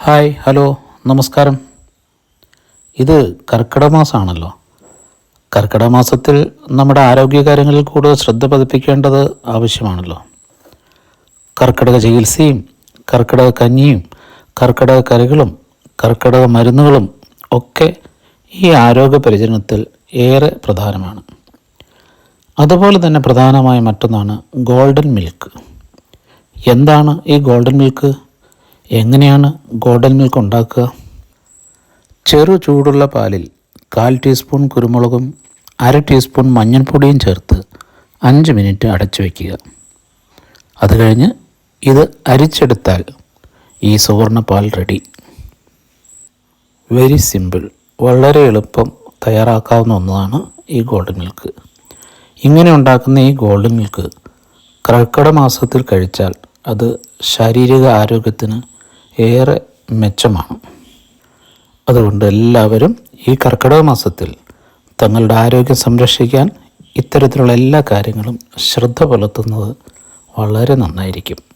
Hi hello നമസ്കാരം. ഇത് കർക്കിടക മാസമാണല്ലോ മാസത്തിൽ നമ്മുടെ ആരോഗ്യകാര്യങ്ങളിൽ കൂടുതൽ ശ്രദ്ധ പതിപ്പിക്കേണ്ടത് ആവശ്യമാണല്ലോ. കർക്കിടക ചികിത്സയും കർക്കിടക കഞ്ഞിയും കർക്കിടക കറികളും കർക്കിടക മരുന്നുകളും ഒക്കെ ഈ ആരോഗ്യ പരിചരണത്തിൽ ഏറെ പ്രധാനമാണ്. അതുപോലെ തന്നെ പ്രധാനമായ മറ്റൊന്നാണ് ഗോൾഡൻ മിൽക്ക്. എന്താണ് ഈ ഗോൾഡൻ മിൽക്ക്? എങ്ങനെയാണ് ഗോൾഡൻ മിൽക്ക് ഉണ്ടാക്കുക? ചെറു ചൂടുള്ള പാലിൽ കാൽ ടീസ്പൂൺ കുരുമുളകും അര ടീസ്പൂൺ മഞ്ഞൾപ്പൊടിയും ചേർത്ത് അഞ്ച് മിനിറ്റ് അടച്ചു വയ്ക്കുക അത് കഴിഞ്ഞ് ഇത് അരിച്ചെടുത്താൽ ഈ സുവർണ പാൽ റെഡി വെരി സിമ്പിൾ വളരെ എളുപ്പം തയ്യാറാക്കാവുന്ന ഒന്നാണ് ഈ ഗോൾഡൻ മിൽക്ക് ഇങ്ങനെ ഉണ്ടാക്കുന്ന ഈ ഗോൾഡൻ മിൽക്ക് കർക്കിട മാസത്തിൽ കഴിച്ചാൽ അത് ശാരീരിക ആരോഗ്യത്തിന് ഏറെ മെച്ചമാണ്. അതുകൊണ്ട് എല്ലാവരും ഈ കർക്കിടക മാസത്തിൽ തങ്ങളുടെ ആരോഗ്യം സംരക്ഷിക്കാൻ ഇത്തരത്തിലുള്ള എല്ലാ കാര്യങ്ങളും ശ്രദ്ധ പുലർത്തുന്നത് വളരെ നന്നായിരിക്കും.